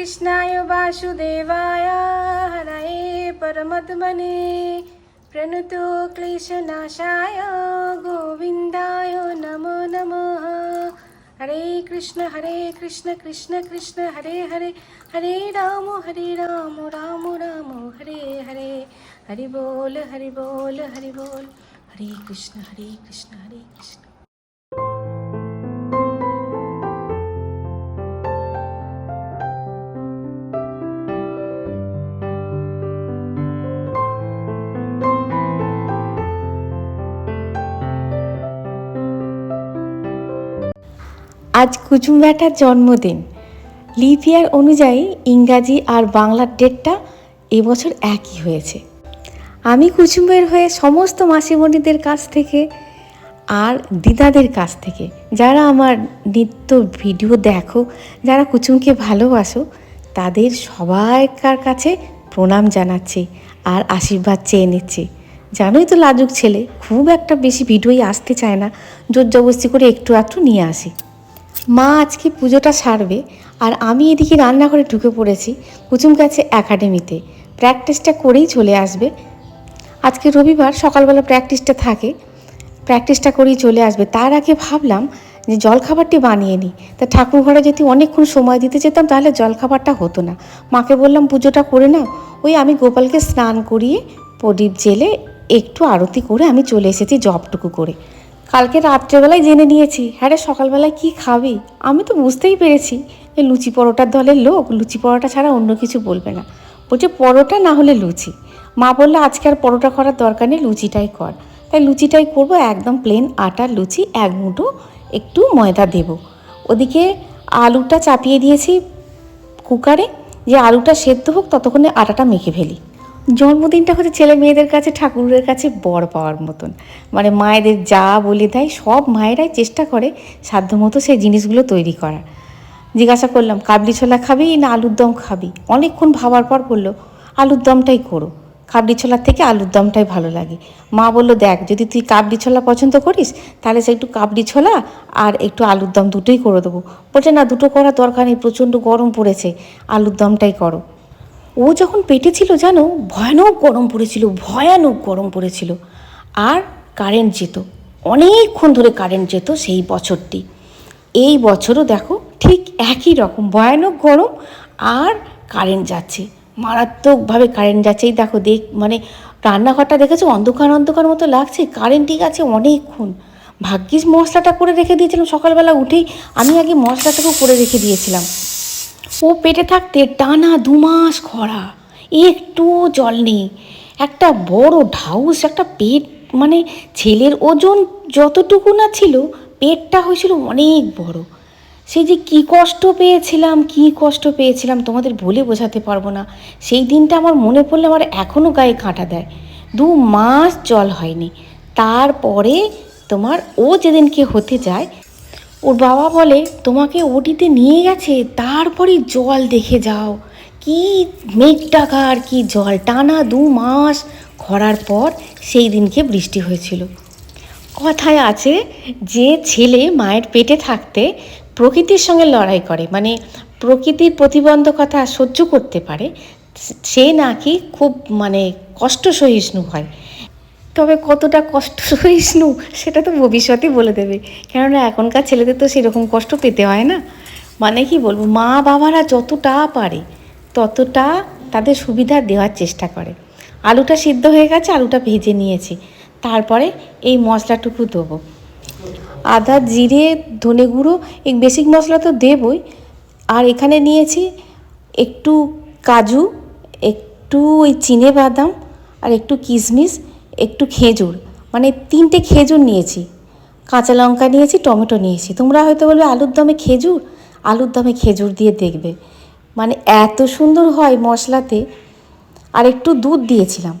કૃષ્ણાય વાસુદેવાય હરાય પરમત્મને प्रणुतो ક્લેશનાશાય गोविन्दाय नमो नमः हरे कृष्ण हरे कृष्ण कृष्ण कृष्ण हरे हरे हरे રામ हरे રામ રામ રામ हरे हरे હરિ बोल हरि बोल હરિ बोल हरे कृष्ण हरे कृष्ण हरे कृष्ण আজ কুচুম ব্যাটার জন্মদিন। লিপ ইয়ার অনুযায়ী ইংরাজি আর বাংলার ডেটটা এবছর একই হয়েছে। আমি কুচুম্বের হয়ে সমস্ত মাসিমণিদের কাছ থেকে আর দিদাদের কাছ থেকে, যারা আমার নিত্য ভিডিও দেখো, যারা কুচুমকে ভালোবাসো, তাদের সবাইকার কাছে প্রণাম জানাচ্ছি আর আশীর্বাদ চেয়ে নিচ্ছি। জানোই তো লাজুক ছেলে, খুব একটা বেশি ভিডিওই আসতে চায় না জোর জবস্তি করে একটু একটু নিয়ে আসি। মা আজকে পুজোটা সারবে আর আমি এদিকে রান্নাঘরে ঢুকে পড়েছি কুচুম কাছে একাডেমিতে প্র্যাকটিসটা করেই চলে আসবে। আজকে রবিবার সকালবেলা প্র্যাকটিসটা থাকে। প্র্যাকটিসটা করেই চলে আসবে। তার আগে ভাবলাম যে জলখাবারটি বানিয়ে নিই। তা ঠাকুরঘরে যদি অনেকক্ষণ সময় দিতে যেতাম তাহলে জলখাবারটা হতো না। মাকে বললাম, পুজোটা করে নাও। ওই আমি গোপালকে স্নান করিয়ে প্রদীপ জেলে একটু আরতি করে আমি চলে এসেছি জবটুকু করে। কালকে রাত্রেবেলায় জেনে নিয়েছি। হ্যাঁ রে, সকালবেলায় কী খাবি? আমি তো বুঝতেই পেরেছি যে লুচি পরোটার দলের লোক। লুচি পরোটা ছাড়া অন্য কিছু বলবে না। বলছে পরোটা না হলে লুচি। মা বলল, আজকে আর পরোটা করার দরকার নেই, লুচিটাই কর। তাই লুচিটাই করব, একদম প্লেন আটার লুচি, এক মুঠো একটু ময়দা দেব। ওদিকে আলুটা চাপিয়ে দিয়েছি কুকারে যে আলুটা সেদ্ধ হোক, ততক্ষণে আটাটা মেখে ফেলি। জন্মদিনটা হচ্ছে ছেলে মেয়েদের কাছে ঠাকুরের কাছে বর পাওয়ার মতন। মানে মায়েদের যা বলে দেয় সব মায়েরাই চেষ্টা করে সাধ্যমতো সেই জিনিসগুলো তৈরি করার। জিজ্ঞাসা করলাম, কাবলি ছোলা খাবি না আলুর দম খাবি? অনেকক্ষণ ভাবার পর বলল, আলুর দমটাই করো। কাবলি ছোলার থেকে আলুর দমটাই ভালো লাগে। মা বলল, দেখ, যদি তুই কাবলি ছোলা পছন্দ করিস, তাহলে সে একটু কাবলি ছোলা আর একটু আলুর দম দুটোই করে দেবো। বলছে, না, দুটো করার দরকার নেই, প্রচণ্ড গরম পড়েছে, আলুর দমটাই করো। ও যখন পেটে ছিল জানো, ভয়ানক গরম পড়েছিল, ভয়ানক গরম পড়েছিল। আর কারেন্ট যেত, অনেকক্ষণ ধরে কারেন্ট যেত সেই বছরটি। এই বছরও দেখো ঠিক একই রকম, ভয়ানক গরম আর কারেন্ট যাচ্ছে। মারাত্মকভাবে কারেন্ট যাচ্ছে। এই দেখো দেখ মানে রান্নাঘরটা দেখেছ? অন্ধকার অন্ধকার মতো লাগছে। কারেন্ট ঠিক আছে অনেকক্ষণ। ভাগ্যিস মশলাটা করে রেখে দিয়েছিলাম। সকালবেলা উঠেই আমি আগে মশলাটাকেও করে রেখে দিয়েছিলাম। ও পেটে থাকতে টানা দু মাস খরা একটু জল নেই। একটা বড় ঢাউস, একটা পেট মানে ছেলের ওজন যতটুকু না ছিল, পেটটা হয়েছিল অনেক বড়। সে যে কি কষ্ট পেয়েছিলাম, কি কষ্ট পেয়েছিলাম তোমাদের বলে বোঝাতে পারব না। সেই দিনটা আমার মনে পড়লে আমার এখনও গায়ে কাঁটা দেয়। দু মাস জল হয়নি। তারপরে তোমার ও যেদিনকে হতে যায় ওর বাবা বলে, তোমাকে ওটিতে নিয়ে গেছে তারপরে জল দেখে যাও। কি মেঘ টাকা আর কি জল। টানা দু মাস খরার পর সেই দিনকে বৃষ্টি হয়েছিল। কথায় আছে যে ছেলে মায়ের পেটে থাকতে প্রকৃতির সঙ্গে লড়াই করে মানে প্রকৃতির প্রতিবন্ধকতা সহ্য করতে পারে, সে নাকি খুব মানে কষ্ট সহিষ্ণু হয়। তবে কতটা কষ্ট সহিষ্ণু সেটা তো ভবিষ্যতে বলে দেবে। কেননা এখনকার ছেলেদের তো সেরকম কষ্ট পেতে হয় না। মানে কি বলব, মা বাবারা যতটা পারে, ততটা তাদের সুবিধা দেওয়ার চেষ্টা করে। আলুটা সিদ্ধ হয়ে গেছে, আলুটা ভেজে নিয়েছি। তারপরে এই মশলাটুকু দেবো। আদা, জিরে, ধনে গুঁড়ো, এই বেসিক মশলা তো দেবই। আর এখানে নিয়েছি একটু কাজু, একটু ওই চিনে বাদাম, আর একটু কিশমিশ একটু খেজুর মানে তিনটে খেজুর নিয়েছি। কাঁচা লঙ্কা নিয়েছি, টমেটো নিয়েছি। তোমরা হয়তো বলবে, আলুর দমে খেজুর? আলুর দমে খেজুর দিয়ে দেখবে। মানে এত সুন্দর হয় মশলাতে। আর একটু দুধ দিয়েছিলাম,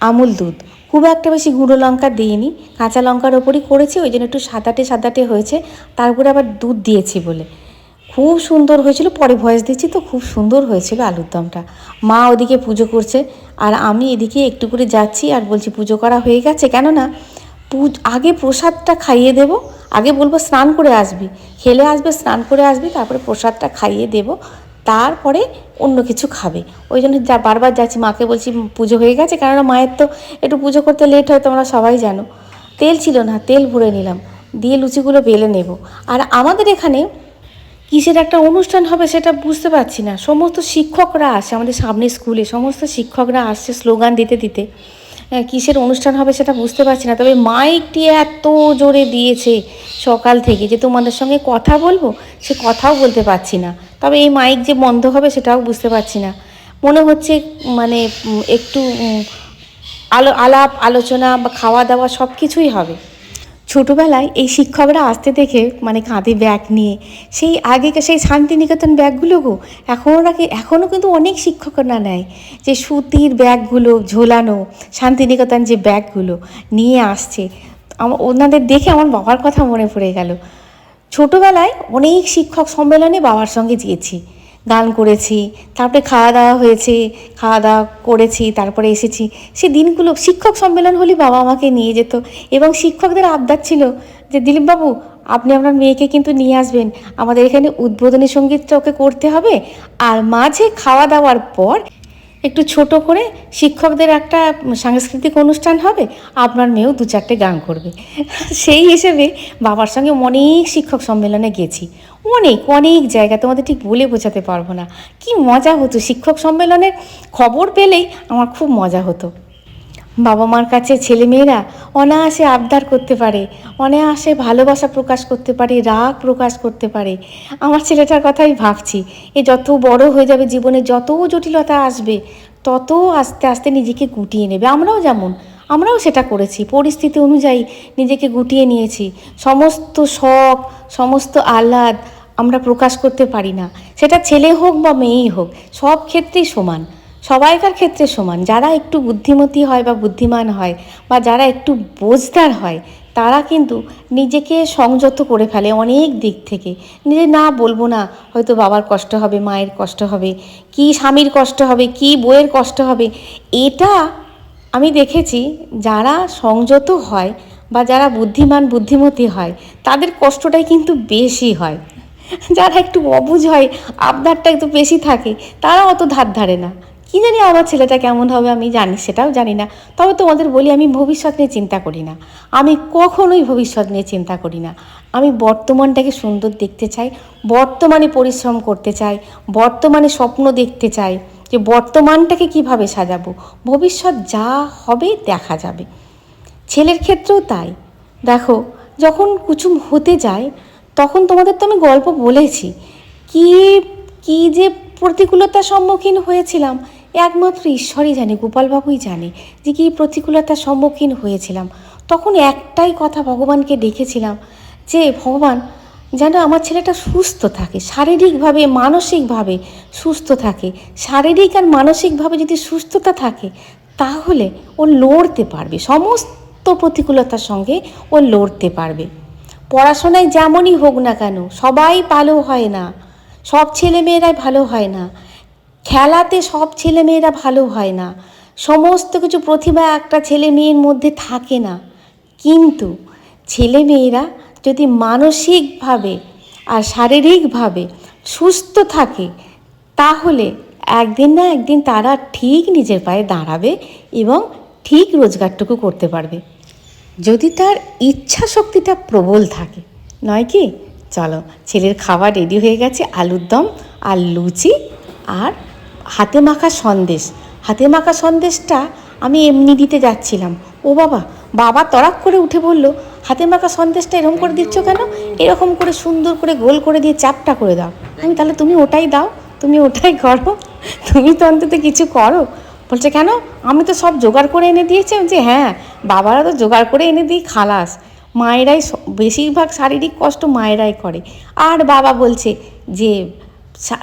আমুল দুধ। খুব একটা বেশি গুঁড়ো লঙ্কা দিইনি। কাঁচা লঙ্কার ওপরই করেছি, ওই জন্য একটু সাদাটে সাদাটে হয়েছে। তারপরে আবার দুধ দিয়েছি বলে। খুব সুন্দর হয়েছিল। পরে ভয়েস দিচ্ছি তো, খুব সুন্দর হয়েছিল আলুর দমটা। মা ওদিকে পুজো করছে, আর আমি এদিকে একটু করে যাচ্ছি আর বলছি, পুজো করা হয়ে গেছে? কেননা আগে প্রসাদটা খাইয়ে দেব, আগে বলব স্নান করে আসবি। খেলে আসবে, স্নান করে আসবি, তারপরে প্রসাদটা খাইয়ে দেব, তারপরে অন্য কিছু খাবে। ওই জন্য যা, বারবার যাচ্ছি। মাকে বলছি, পুজো হয়ে গেছে? কেননা মায়ের তো একটু পুজো করতে লেট হয়, তোমরা সবাই জানো। তেল ছিল না, তেল ভরে নিলাম। দিয়ে লুচিগুলো বেলে নেব। আর আমাদের এখানে কিসের একটা অনুষ্ঠান হবে সেটা বুঝতে পারছি না। সমস্ত শিক্ষকরা আসে আমাদের সামনে স্কুলে সমস্ত শিক্ষকরা আসছে স্লোগান দিতে দিতে। আহ, কিসের অনুষ্ঠান হবে সেটা বুঝতে পারছি না। তবে মাইকটি এত জোরে দিয়েছে সকাল থেকে যে তোমাদের সঙ্গে কথা বলব সে কথাও বলতে পারছি না। তবে এই মাইক যে বন্ধ হবে সেটাও বুঝতে পারছি না। মনে হচ্ছে মানে একটু আলো আলাপ আলোচনা বা খাওয়া দাওয়া সব কিছুই হবে। ছোটোবেলায় এই শিক্ষকরা আসতে দেখে মানে কাঁধে ব্যাগ নিয়ে, সেই আগেকার সেই শান্তিনিকেতন ব্যাগগুলো গো এখনও নাকি এখনও কিন্তু অনেক শিক্ষকরা নেয়। যে সুতির ব্যাগগুলো ঝোলানো, শান্তিনিকেতন যে ব্যাগগুলো নিয়ে আসছে। আমার ওনাদের দেখে আমার বাবার কথা মনে পড়ে গেল। ছোটোবেলায় অনেক শিক্ষক সম্মেলনে বাবার সঙ্গে গিয়েছি। গান করেছি, তারপরে খাওয়া দাওয়া হয়েছে, খাওয়া দাওয়া করেছি, তারপরে এসেছি। সে দিনগুলো শিক্ষক সম্মেলন হলে বাবা আমাকে নিয়ে যেত এবং শিক্ষকদের আবদার ছিল যে, দিলীপবাবু, আপনি আপনার মেয়েকে কিন্তু নিয়ে আসবেন। আমাদের এখানে উদ্বোধনী সঙ্গীতটা ওকে করতে হবে। আর মাঝে খাওয়া দাওয়ার পর একটু ছোট করে শিক্ষকদের একটা সাংস্কৃতিক অনুষ্ঠান হবে, আপনার মেয়েও দু চারটে গান করবে। সেই হিসেবে বাবার সঙ্গে অনেক শিক্ষক সম্মেলনে গেছি। অনেক অনেক জায়গা, তোমাদের ঠিক বলে বোঝাতে পারব না। কি মজা হতো, শিক্ষক সম্মেলনের খবর পেলেই আমার খুব মজা হতো। বাবা মার কাছে ছেলেমেয়েরা অনায়াসে আবদার করতে পারে, অনায়াসে ভালোবাসা প্রকাশ করতে পারে, রাগ প্রকাশ করতে পারে। আমার ছেলেটার কথাই ভাবছি, এ যত বড় হয়ে যাবে জীবনে যত জটিলতা আসবে, তত আস্তে আস্তে নিজেকে গুটিয়ে নেবে। আমরাও যেমন, আমরাও সেটা করেছি। পরিস্থিতি অনুযায়ী নিজেকে গুটিয়ে নিয়েছি। সমস্ত শখ, সমস্ত আহ্লাদ আমরা প্রকাশ করতে পারি না। সেটা ছেলে হোক বা মেয়েই হোক, সব ক্ষেত্রেই সমান। সবাইকার ক্ষেত্রে সমান। যারা একটু বুদ্ধিমতী হয় বা বুদ্ধিমান হয় বা যারা একটু বোঝদার হয়, তারা কিন্তু নিজেকে সংযত করে ফেলে অনেক দিক থেকে। নিজে না বলব না, হয়তো বাবার কষ্ট হবে, মায়ের কষ্ট হবে, কি স্বামীর কষ্ট হবে, কি বইয়ের কষ্ট হবে, এটা আমি দেখেছি যারা সংযত হয় বা যারা বুদ্ধিমান, বুদ্ধিমতী হয়, তাদের কষ্টটাই কিন্তু বেশি হয়। যারা একটু অবুঝ হয়, আবদারটা একটু বেশি থাকে, তারা অত ধার ধারে না। কি জানি আমার ছেলেটা কেমন হবে আমি জানি, সেটাও জানি না। তবে তোমাদের বলি, আমি ভবিষ্যৎ নিয়ে চিন্তা করি না। আমি কখনোই ভবিষ্যৎ নিয়ে চিন্তা করি না। আমি বর্তমানটাকে সুন্দর দেখতে চাই, বর্তমানে পরিশ্রম করতে চাই, বর্তমানে স্বপ্ন দেখতে চাই যে বর্তমানটাকে কীভাবে সাজাবো। ভবিষ্যৎ যা হবে দেখা যাবে। ছেলের ক্ষেত্রেও তাই। দেখো, যখন কুচুম হতে যায়, তখন তোমাদের তো আমি গল্প বলেছি। কি কি যে প্রতিকূলতার সম্মুখীন হয়েছিলাম একমাত্র ঈশ্বরই জানে, গোপালবাবুই জানে যে কী প্রতিকূলতার সম্মুখীন হয়েছিলাম। তখন একটাই কথা ভগবানকে ডেকেছিলাম যে, ভগবান, যেন আমার ছেলেটা সুস্থ থাকে, শারীরিকভাবে, মানসিকভাবে সুস্থ থাকে। শারীরিক আর মানসিকভাবে যদি সুস্থতা থাকে, তাহলে ও লড়তে পারবে। সমস্ত প্রতিকূলতার সঙ্গে ও লড়তে পারবে। পড়াশোনায় যেমনই হোক না কেন, সবাই ভালো হয় না। সব ছেলেমেয়েরাই ভালো হয় না। খেলাতে সব ছেলেমেয়েরা ভালো হয় না। সমস্ত কিছু প্রতিভা একটা ছেলে মেয়ের মধ্যে থাকে না। কিন্তু ছেলে মেয়েরা যদি মানসিকভাবে আর শারীরিকভাবে সুস্থ থাকে, তাহলে একদিন না একদিন তারা ঠিক নিজের পায়ে দাঁড়াবে এবং ঠিক রোজগারটুকু করতে পারবে। যদি তার ইচ্ছা শক্তিটা প্রবল থাকে, নয় কি? চলো, ছেলের খাবার রেডি হয়ে গেছে, আলুর দম আর লুচি আর হাতে মাখা সন্দেশ। হাতে মাখা সন্দেশটা আমি এমনি দিতে যাচ্ছিলাম। ও বাবা বাবা তরাক করে উঠে বলল, হাতে মাখা সন্দেশটা এরকম করে দিচ্ছ কেন? এরকম করে সুন্দর করে গোল করে দিয়ে চাপটা করে দাও। আমি তাহলে তুমি ওটাই দাও, তুমি ওটাই করো। তুমি তো অন্তত কিছু করো। বলছে, কেন? আমি তো সব জোগাড় করে এনে দিয়েছি। যে হ্যাঁ বাবারা তো জোগাড় করে এনে দিই, খালাস। মায়েরাই বেশিরভাগ শারীরিক কষ্ট মায়েরাই করে। আর বাবা বলছে যে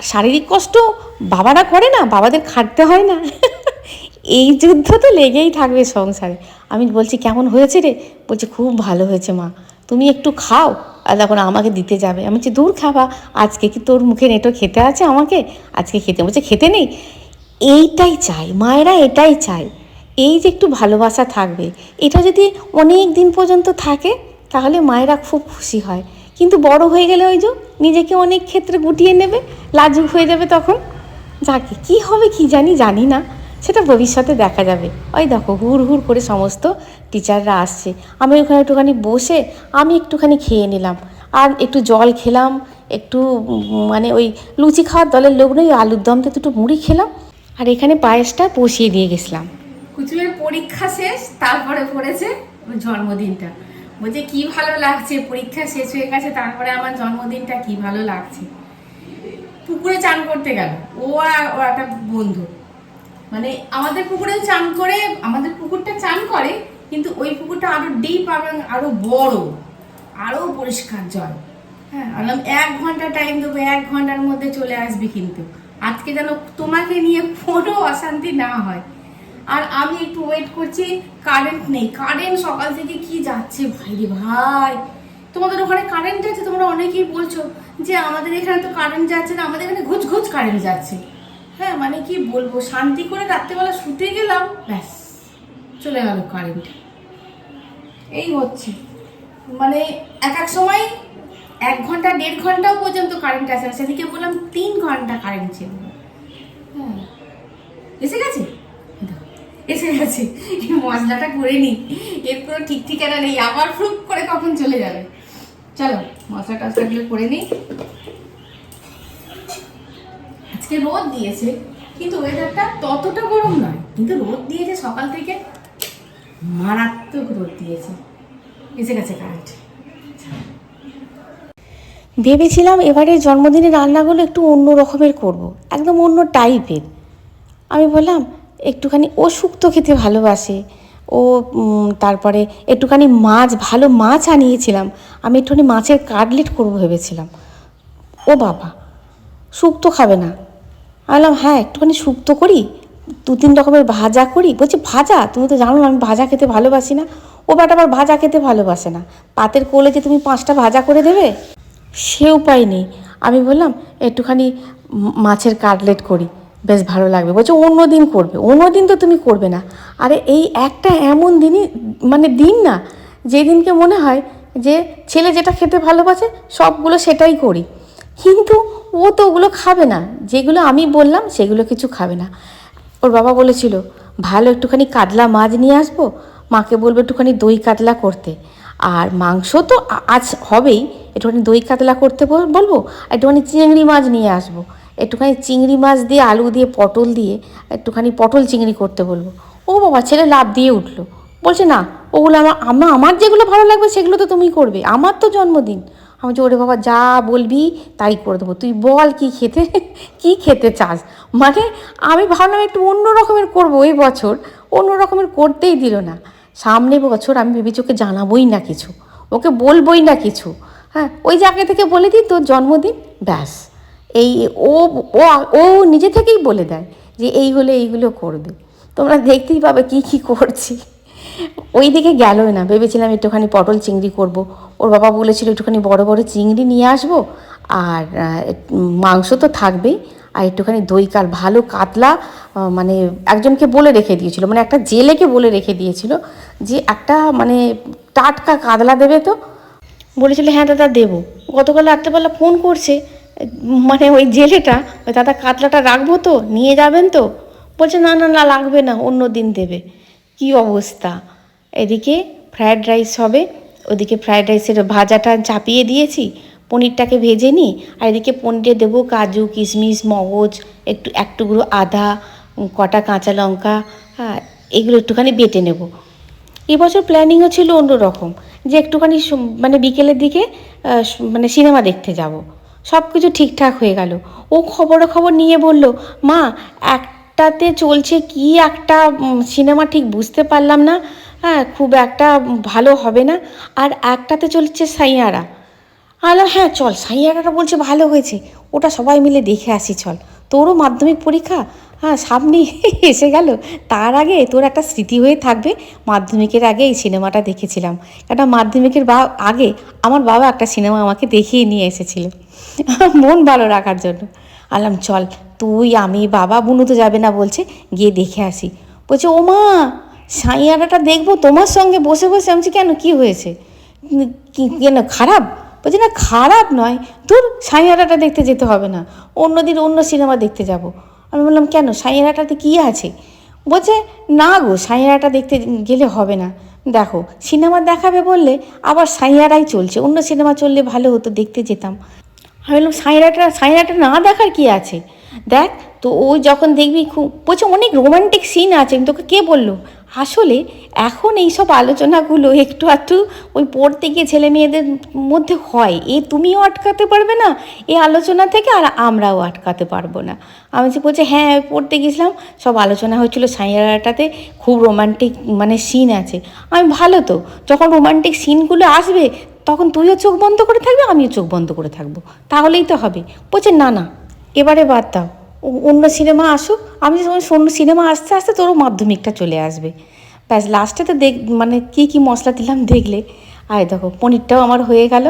শারীরিক কষ্ট বাবারা করে না, বাবাদের খাটতে হয় না। এই যুদ্ধ তো লেগেই থাকবে সংসারে। আমি বলছি, কেমন হয়েছে রে? বলছে, খুব ভালো হয়েছে মা। তুমি একটু খাও আর তখন আমাকে দিতে যাবে। আমি বলছি, দূর খাবা আজকে কি তোর মুখে নেটো খেতে আছে আমাকে? আজকে খেতে। বলছে, খেতে নেই। এইটাই চাই, মায়েরা এটাই চায়। এই যে একটু ভালোবাসা থাকবে, এটা যদি অনেক দিন পর্যন্ত থাকে, তাহলে মায়েরা খুব খুশি হয়। কিন্তু বড় হয়ে গেলে ওই যে নিজেকে অনেক ক্ষেত্রে গুটিয়ে নেবে, লাজুক হয়ে যাবে তখন। যাকে কি হবে কি জানি জানি না। সেটা ভবিষ্যতে দেখা যাবে। ওই দেখো, হুড় হুড় করে সমস্ত টিচাররা আসছে। আমি ওখানে একটুখানি বসে আমি একটুখানি খেয়ে নিলাম। আর একটু জল খেলাম, একটু মানে ওই লুচি খাওয়ার দলের লোক নয় আলুর দমতে দুটো মুড়ি খেলাম। আর এখানে পায়েসটা বসিয়ে দিয়ে গেছিলাম। কুচুমের পরীক্ষা শেষ, তারপরে পড়েছে জন্মদিনটা। বলছে, কি ভালো লাগছে? পরীক্ষা শেষ হয়ে গেছে, তারপরে আমার জন্মদিনটা কি ভালো লাগছে? পুকুরে চান করতে গেল। ও আর ও একটা বন্ধু। মানে আমাদের পুকুরে চান করে, আমাদের পুকুরটা চান করে, কিন্তু ওই পুকুরটা আরও ডিপ এবং আরও বড়, আরও পরিষ্কার জল। হ্যাঁ এক ঘণ্টা টাইম দেবো, এক ঘণ্টার মধ্যে চলে আসবি কিন্তু। আজকে যেন তোমাকে নিয়ে কোনো অশান্তি না হয়। আর আমি একটু ওয়েট করছি কারেন্ট নেই। কারেন্ট সকাল থেকে কি যাচ্ছে? ভাই রে ভাই। তোমাদের ওখানে কারেন্ট আছে? তোমরা অনেকেই বলছো যে আমাদের এখানে তো কারেন্ট যাচ্ছে না, আমাদের এখানে ঘুচ ঘুচ কারেন্ট যাচ্ছে। হ্যাঁ মানে কি বলব? শান্তি করে রাত্রেবেলা শুতে গেলাম, ব্যাস, চলে গেল কারেন্ট এই হচ্ছে। মানে এক এক সময় এক ঘণ্টা, দেড় ঘন্টাও পর্যন্ত কারেন্ট আসে না। সেদিকে বললাম তিন ঘণ্টা কারেন্ট ছিল। হ্যাঁ এসে গেছে? এসে গেছে। মশলাটা করে নি। এর কোনো ঠিক ঠিকানা নেই। আবার ফ্রুক করে কখন চলে যাবে? চলো, মশলা টসলাগুলো করে নিই আজকে রোদ দিয়েছে, কিন্তু ওয়েদারটা ততটা গরম নয়। কিন্তু রোদ দিয়েছে সকাল থেকে। মারাত্মক রোদ দিয়েছে। এসে গেছে কারেন্ট ভেবেছিলাম এবারের জন্মদিনের রান্নাগুলো একটু অন্য রকমের করব। একদম অন্য টাইপের আমি বললাম একটুখানি ও শুক্তো খেতে ভালোবাসে। ও তারপরে একটুখানি মাছ, ভালো মাছ আনিয়েছিলাম। আমি একটুখানি মাছের কাটলেট করব ভেবেছিলাম। ও বাবা, শুক্তো খাবে না। আমি বললাম হ্যাঁ একটুখানি শুক্তো করি, দু তিন রকমের ভাজা করি। বলছে, ভাজা? তুমি তো জানো না, আমি ভাজা খেতে ভালোবাসি না। ও ব্যাটা আবার ভাজা খেতে ভালোবাসে না। পাতের কোলে যে তুমি পাঁচটা ভাজা করে দেবে, সে উপায় নেই। আমি বললাম, একটুখানি মাছের কাটলেট করি। বেশ ভালো লাগবে। বলছে অন্য দিন করবে। অন্য দিন তো তুমি করবে না। আরে, এই একটা এমন দিনই মানে দিন না, যেদিনকে মনে হয় যে ছেলে যেটা খেতে ভালোবাসে, সবগুলো সেটাই করি। কিন্তু ও তো ওগুলো খাবে না। যেগুলো আমি বললাম, সেগুলো কিছু খাবে না। ওর বাবা বলেছিল, ভালো একটুখানি কাতলা মাছ নিয়ে আসব, মাকে বলব একটুখানি দই কাতলা করতে। আর মাংস তো আজ হবেই, একটুখানি দই কাতলা করতে বলব, আর একটুখানি চিংড়ি মাছ নিয়ে আসব। একটুখানি চিংড়ি মাছ দিয়ে, আলু দিয়ে, পটল দিয়ে, একটুখানি পটল চিংড়ি করতে বলব। ও বাবা, ছেলে লাভ দিয়ে উঠল। বলছে, না, ওগুলো আমার আমার আমার যেগুলো ভালো লাগবে সেগুলো তো তুমি করবে। আমার তো জন্মদিন। আমি বলছি, ওরে বাবা, যা বলবি তাই করে দেবো। তুই বল কি খেতে কি খেতে চাস? মানে আমি ভাবলাম একটু অন্য রকমের করব এই বছর। অন্য রকমের করতেই দিল না। সামনে বছর আমি ভেবেছি ওকে জানাবোই না কিছু। ওকে বলবোই না কিছু। হ্যাঁ ওই যে আগে থেকে বলে দিই, তোর জন্মদিন, ব্যাস। এই ও ও নিজে থেকেই বলে দেয় যে এই হলে এইগুলো করবে। তোমরা দেখতেই পাবে কি কি করছি। ওই দিকে গেলই না। ভেবেছিলাম একটুখানি পটল চিংড়ি করব। ওর বাবা বলেছিল একটুখানি বড় বড় চিংড়ি নিয়ে আসব। আর মাংস তো থাকবেই। আর একটুখানি দই কাল, ভালো কাতলা মানে একজনকে বলে রেখে দিয়েছিল। মানে একটা জেলেকে বলে রেখে দিয়েছিল যে একটা মানে টাটকা কাতলা দেবে তো। বলেছিল হ্যাঁ দাদা, দেবো। গতকাল রাত্রেবেলা ফোন করছে মানে ওই জেলেটা, ওই দাদা কাতলাটা রাখব তো, নিয়ে যাবেন তো? বলছে, না না না, লাগবে না, অন্য দিন দেবে। কি অবস্থা? এদিকে ফ্রায়েড রাইস হবে, ওদিকে ফ্রায়েড রাইসের ভাজাটা চাপিয়ে দিয়েছি, পনিরটাকে ভেজে নিই, আর এদিকে পনিরে দেবো কাজু, কিশমিশ, মগজ, একটু, এক টুকরো আদা, কটা কাঁচা লঙ্কা হ্যাঁ এগুলো একটুখানি বেটে নেব। এবছর প্ল্যানিংও ছিল অন্যরকম, যে একটুখানি মানে বিকেলের দিকে মানে সিনেমা দেখতে যাব। সব কিছু ঠিকঠাক হয়ে গেল। ও খবরে খবর নিয়ে বলল, মা, একটাতে চলছে কি একটা সিনেমা ঠিক বুঝতে পারলাম না। হ্যাঁ খুব একটা ভালো হবে না। আর একটাতে চলছে সাইয়ারা। আলো হ্যাঁ চল, সাইয়ারাটা বলছে ভালো হয়েছে। ওটা সবাই মিলে দেখে আসি, চল। তোরও মাধ্যমিক পরীক্ষা? হ্যাঁ সামনে এসে গেল। তার আগে তোর একটা স্মৃতি হয়ে থাকবে। মাধ্যমিকের আগে এই সিনেমাটা দেখেছিলাম। একটা মাধ্যমিকের বা আগে আমার বাবা একটা সিনেমা আমাকে দেখিয়ে নিয়ে এসেছিল। মন ভালো রাখার জন্য। আলাম, চল, তুই, আমি, বাবা, বুনু তো যাবে না বলছে। গিয়ে দেখে আসি। বলছে, ও মা, সাইয়ারাটা দেখব, তোমার সঙ্গে বসে বসে। আমি কেন, কি হয়েছে? কেন, খারাপ? বলছে, না, খারাপ নয়। ধুর সাইয়ারাটা দেখতে যেতে হবে না। অন্যদিন অন্য সিনেমা দেখতে যাব। আমি বললাম, কেন? সাইয়ারাটাতে কী আছে? বলছে, না গো সাইয়ারাটা দেখতে গেলে হবে না। দেখো, সিনেমা দেখাবে বললে আবার সাইয়ারাই চলছে। অন্য সিনেমা চললে ভালো হতো, দেখতে যেতাম। আমি বললাম সাইরাটা সাইরাটা না দেখার কি আছে? দেখ, তো ও যখন দেখবি, খুব বলছে, অনেক রোমান্টিক সিন আছে। তোকে কে বলল? আসলে এখন এইসব আলোচনাগুলো একটু একটু ওই পড়তে গিয়ে ছেলে মেয়েদের মধ্যে হয়। এ তুমিও আটকাতে পারবে না এই আলোচনা থেকে আর আমরাও আটকাতে পারব না। আমি যে বলছে হ্যাঁ পড়তে গেছিলাম সব আলোচনা হচ্ছিল সাইয়ারাটাতে খুব রোমান্টিক মানে সিন আছে। আমি ভালো তো, যখন রোমান্টিক সিনগুলো আসবে, তখন তুইও চোখ বন্ধ করে থাকবে, আমিও চোখ বন্ধ করে থাকব। তাহলেই তো হবে। বলছে, না না, এবারে বাদ দাও। অন্য সিনেমা আসুক, আমি অন্য সিনেমা আসতে আসতে তোরও মাধ্যমিকটা চলে আসবে। ব্যাস লাস্টে তো দেখ মানে কী কী মশলা দিলাম দেখলে। আয় দেখো, পনিরটাও আমার হয়ে গেল।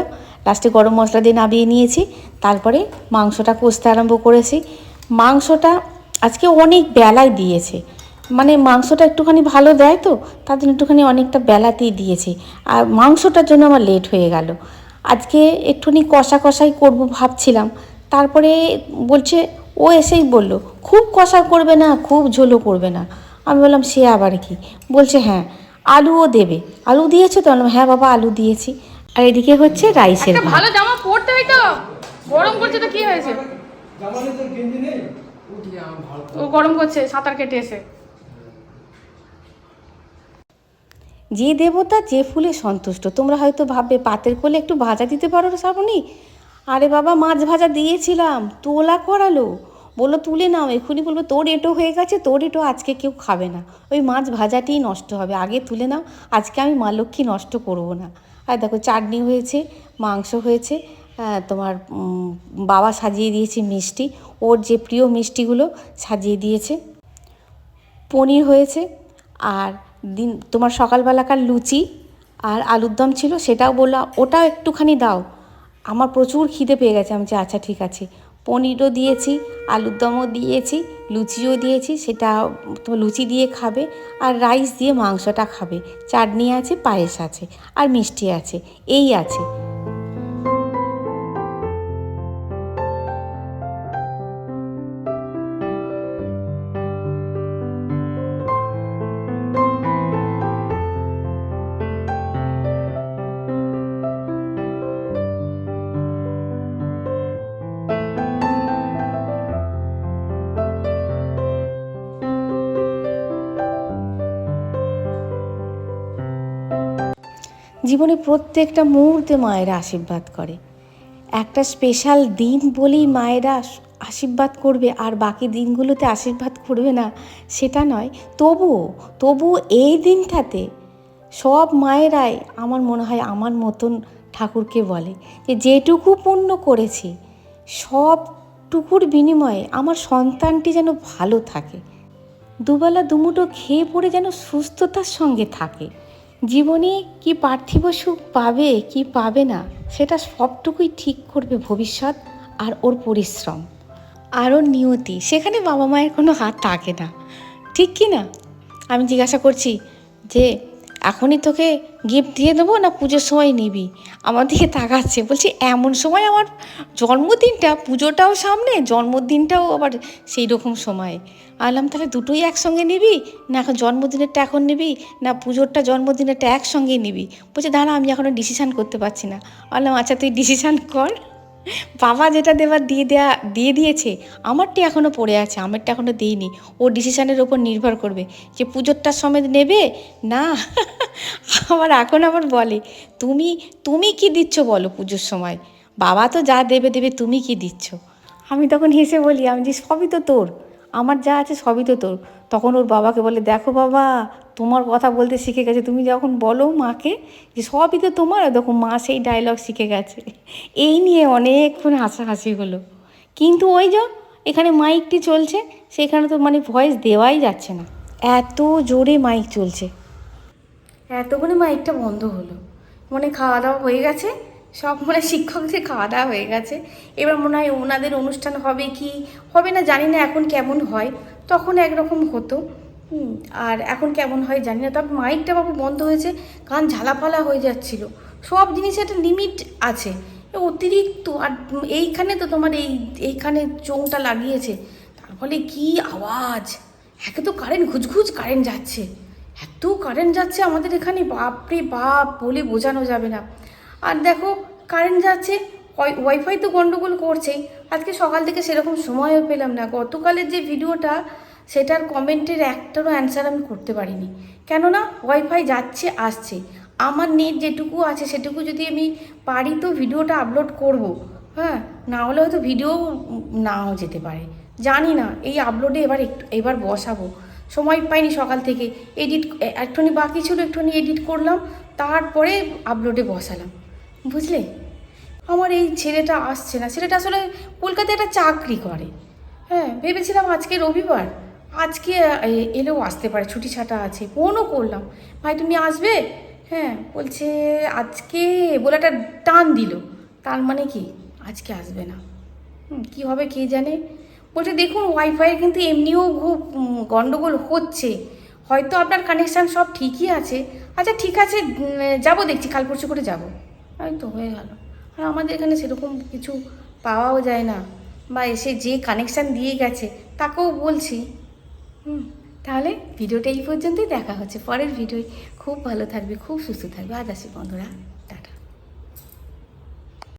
লাস্টে গরম মশলা দিয়ে নামিয়ে নিয়েছি। তারপরে মাংসটা কষতে আরম্ভ করেছি। মাংসটা আজকে অনেক বেলায় দিয়েছে। মানে মাংসটা একটুখানি ভালো দেয় তো, তার জন্য একটুখানি অনেকটা বেলাতেই দিয়েছি। আর মাংসটার জন্য আমার লেট হয়ে গেল। আজকে একটুখানি কষা কষাই করব ভাবছিলাম। তারপরে বলছে ও এসেই বলল খুব কষা করবে না খুব ঝোলও করবে না। আমি বললাম সে আবার কি? বলছে হ্যাঁ আলুও দেবে। আলু দিয়েছ তো? বললাম, হ্যাঁ বাবা আলু দিয়েছি। আর এদিকে হচ্ছে রাইসের ভালো জামা পরতে হয় তো। গরম করছে তো কি হয়েছে? ও গরম করছে সাঁতার কেটে এসে। যে দেবতা যে ফুলে সন্তুষ্ট তোমরা হয়তো ভাববে পাতের কোলে একটু ভাজা দিতে পারো শ্রাবণী? আরে বাবা মাছ ভাজা দিয়েছিলাম তোলা করালো। বলল তুলে নাও এক্ষুনি বলব তোর এটো হয়ে গেছে তোর এটো আজকে কেউ খাবে না। ওই মাছ ভাজাটিই নষ্ট হবে আগে তুলে নাও আজকে আমি মা লক্ষ্মী নষ্ট করব না। আর দেখো চাটনি হয়েছে মাংস হয়েছে হ্যাঁ, তোমার বাবা সাজিয়ে দিয়েছে মিষ্টি ওর যে প্রিয় মিষ্টিগুলো সাজিয়ে দিয়েছে। পনির হয়েছে আর দিন তোমার সকালবেলাকার লুচি আর আলুর দম ছিল সেটাও বললাম ওটাও একটুখানি দাও। আমার প্রচুর খিদে পেয়ে গেছে। আমি যে আচ্ছা ঠিক আছে। পনিরও দিয়েছি, আলুর দমও দিয়েছি, লুচিও দিয়েছি, সেটা তোমার লুচি দিয়ে খাবে আর রাইস দিয়ে মাংসটা খাবে। চাটনি আছে, পায়েস আছে, আর মিষ্টি আছে, এই আছে। জীবনে প্রত্যেকটা মুহূর্তে মায়েরা আশীর্বাদ করে। একটা স্পেশাল দিন বলেই মায়েরা আশীর্বাদ করবে, আর বাকি দিনগুলোতে আশীর্বাদ করবে না, সেটা নয়। তবুও তবুও এই দিনটাতে সব মায়েরাই আমার মনে হয় আমার মতন ঠাকুরকে বলে যে, যেটুকু পূর্ণ করেছি, সবটুকুর বিনিময়ে আমার সন্তানটি যেন ভালো থাকে। দুবেলা দুমুটো খেয়ে পড়ে যেন সুস্থতার সঙ্গে থাকে। জীবনে কি পার্থিব সুখ পাবে, কি পাবে না, সেটা সবটুকুই ঠিক করবে ভবিষ্যৎ আর ওর পরিশ্রম। আর ওর নিয়তি, সেখানে বাবা মায়ের কোনো হাত থাকে না। ঠিক কি না? আমি জিজ্ঞাসা করছি যে, এখনই তোকে গিফট দিয়ে দেবো না পুজোর সময় নিবি? আমার দিকে তাকাচ্ছে, বলছি, এমন সময় আমার জন্মদিনটা, পুজোটাও সামনে, জন্মদিনটাও আবার সেই রকম সময়। আলাম তাহলে দুটোই একসঙ্গে নিবি? না এখন জন্মদিনেরটা এখন নিবি? না পুজোরটা, জন্মদিনেরটা একসঙ্গেই নিবি? বলছে, দাঁড়া, আমি এখনও ডিসিশান করতে পারছি না। আলাম আচ্ছা তুই ডিসিশান কর। বাবা যেটা দেওয়ার দিয়ে দেয়া, দিয়ে দিয়েছে, আমারটি এখনও পড়ে আছে, আমারটা এখনও দিইনি। ও ডিসিশানের ওপর নির্ভর করবে, যে পুজোরটার সমেত নেবে? না। আবার এখন আবার বলে, তুমি তুমি কি দিচ্ছ বলো পুজোর সময়? বাবা তো যা দেবে দেবে তুমি কি দিচ্ছ? আমি তখন হেসে বলি, আমি যে সবই তো তোর। আমার যা আছে সবই তো তোর। তখন ওর বাবাকে বলে, দেখো বাবা তোমার কথা বলতে শিখে গেছে। তুমি যখন বলো মাকে যে সবই তো তোমার দেখো মা সেই ডায়লগ শিখে গেছে। এই নিয়ে অনেকক্ষণ হাসাহাসি হলো। কিন্তু ওই যে এখানে মাইকটি চলছে, সেখানে তো মানে ভয়েস দেওয়াই যাচ্ছে না। এত জোরে মাইক চলছে। এতক্ষণে মাইকটা বন্ধ হলো। মনে খাওয়া দাওয়া হয়ে গেছে। সব মনে শিক্ষকদের খাওয়া দাওয়া হয়ে গেছে। এবার মনে হয় ওনাদের অনুষ্ঠান হবে কি? হবে না জানি না এখন কেমন হয়। তখন একরকম হতো। আর এখন কেমন হয় জানি না, তবে মাইকটা বাবু বন্ধ হয়েছে, কান ঝালাপালা হয়ে যাচ্ছিল। সব জিনিসের একটা লিমিট আছে। অতিরিক্ত, আর এইখানে তো তোমার এই, এইখানে চোংটা লাগিয়েছে। তার ফলে কী আওয়াজ? একে তো কারেন্ট ঘুচঘুচ কারেন্ট যাচ্ছে। এত কারেন্ট যাচ্ছে আমাদের এখানে, বাপরে বাপ, বলে বোঝানো যাবে না। আর দেখো কারেন্ট যাচ্ছে ওয়াইফাই তো গন্ডগোল করছেই। আজকে সকাল থেকে সেরকম সময়ও পেলাম না। গতকালের যে ভিডিওটা সেটার কমেন্টের একটারও অ্যান্সার আমি করতে পারিনি। কেননা ওয়াইফাই যাচ্ছে, আসছে। আমার নেট যেটুকু আছে, সেটুকু যদি আমি পারি তো ভিডিওটা আপলোড করব। হ্যাঁ না হলে হয়তো ভিডিও নাও যেতে পারে। জানি না, এই আপলোডে এবার একটু, এবার বসাবো। সময় পাইনি সকাল থেকে। এডিট একটুখানি বাকি ছিল, একটুখানি এডিট করলাম। তারপরে আপলোডে বসালাম। বুঝলে? আমার এই ছেলেটা আসছে না। ছেলেটা আসলে কলকাতায় একটা চাকরি করে। হ্যাঁ ভেবেছিলাম আজকে রবিবার। আজকে এলেও আসতে পারে ছুটি ছাটা আছে ফোনও করলাম। ভাই তুমি আসবে? হ্যাঁ বলছে আজকে বলে একটা টান দিল। তার মানে কি? আজকে আসবে না। কি হবে কে জানে? বলছে দেখুন ওয়াইফাইয়ের কিন্তু এমনিও খুব উম, গন্ডগোল হচ্ছে। হয়তো আপনার কানেকশান সব ঠিকই আছে। আচ্ছা ঠিক আছে যাব দেখছি কাল পরশু করে যাব। এই তো হয়ে গেল। আর আমাদের এখানে সেরকম কিছু পাওয়াও যায় না। বা এসে যে কানেকশান দিয়ে গেছে তাকেও বলছি। হুম, তাহলে ভিডিওটা এই পর্যন্তই দেখা হচ্ছে পরের ভিডিওয়। খুব ভালো থাকবে, খুব সুস্থ থাকবে। আজ আসি বন্ধুরা।